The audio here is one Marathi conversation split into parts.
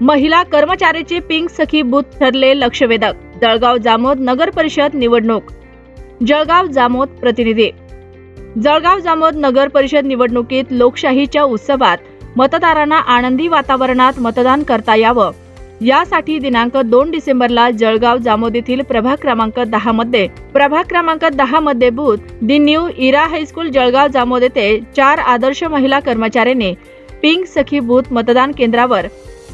महिला कर्मचाऱ्याचे पिंक सखी बूथ ठरले लक्षवेधक. जळगाव जामोद नगर परिषद निवडणूक. जळगाव जामोद प्रतिनिधी. जळगाव जामोद नगर परिषद निवडणुकीत लोकशाहीच्या उत्सवात मतदारांना आनंदी वातावरणात मतदान करता यावं. यासाठी दिनांक दोन डिसेंबरला जळगाव जामोद येथील प्रभाग क्रमांक दहा मध्ये प्रभाग क्रमांक दहा मध्ये booth the new era high school Jalgaon Jamod येथे चार आदर्श महिला कर्मचाऱ्यांनी पिंक सखी बूथ मतदान केंद्रावर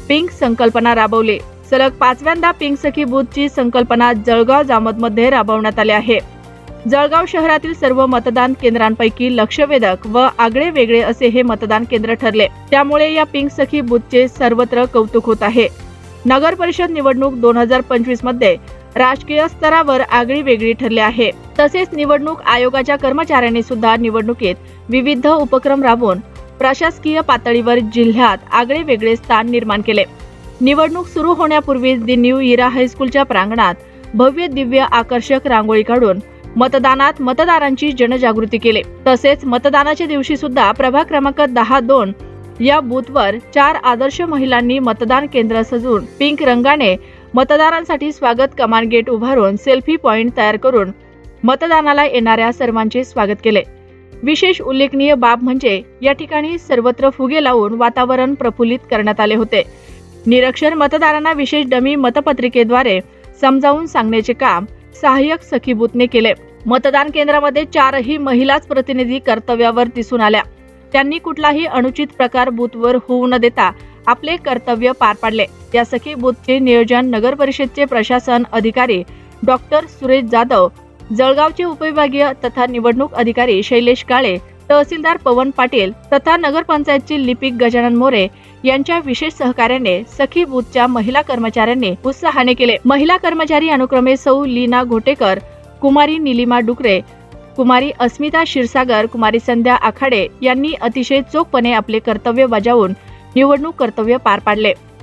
पिंक संकल्पना राबवली. सलग पाचव्यांदा पिंक सखी बूथची संकल्पना जळगाव जामोदमध्ये राबवण्यात आली आहे. जळगाव शहरातील सर्व मतदान केंद्रांपैकी लक्षवेधक व आगळे वेगळे असे हे मतदान केंद्र ठरले. त्यामुळे या पिंक सखी बूथचे सर्वत्र कौतुक होत आहे. नगर परिषद निवडणूक दोन हजार पंचवीसमध्ये राजकीय स्तरावर आगळी वेगळी ठरली आहे. तसेच निवडणूक आयोगाच्या कर्मचाऱ्यांनी सुद्धा निवडणुकीत विविध उपक्रम राबवून प्रशासकीय पातळीवर जिल्ह्यात आगळे वेगळे स्थान निर्माण केले. निवडणूक सुरू होण्यापूर्वीच दी न्यू इरा हायस्कूलच्या प्रांगणात भव्य दिव्य आकर्षक रांगोळी काढून मतदानात मतदारांची जनजागृती केली. तसेच मतदानाच्या दिवशी सुद्धा प्रभाग क्रमांक दहा दोन या बूथवर चार आदर्श महिलांनी मतदान केंद्र सजवून पिंक रंगाने मतदारांसाठी स्वागत कमान गेट उभारून सेल्फी पॉइंट तयार करून मतदानाला येणाऱ्या सर्वांचे स्वागत केले. विशेष उल्लेखनीय बाब म्हणजे या ठिकाणी सर्वत्र फुगे लावून वातावरण प्रफुल्लित करण्यात आले होते. निरक्षर मतदारांना विशेष डमी मतपत्रिकेद्वारे समजावून सांगण्याचे काम सहाय्यक सखीबूथने केले. मतदान केंद्रामध्ये चारही महिलाच प्रतिनिधी कर्तव्यावर दिसून आल्या. त्यांनी कुठलाही अनुचित प्रकार बूथवर होऊ न देता आपले कर्तव्य पार पाडले. या सखी बूथचे नियोजन नगर परिषदचे प्रशासन अधिकारी डॉक्टर सुरेश जाधव जळगावचे उपविभागीय तथा निवडणूक अधिकारी शैलेश काळे तहसीलदार पवन पाटील तथा नगरपंचायतचे लिपिक गजानन मोरे यांच्या विशेष सहकार्याने सखी बूथच्या महिला कर्मचाऱ्यांनी उत्साहाने केले. महिला कर्मचारी अनुक्रमे सौ लीना घोटेकर कुमारी निलिमा डुकरे कुमारी अस्मिता क्षीरसागर कुमारी संध्या आखाडे यांनी अतिशय चोखपणे आपले कर्तव्य बजावून निवडणूक कर्तव्य पार पाडले.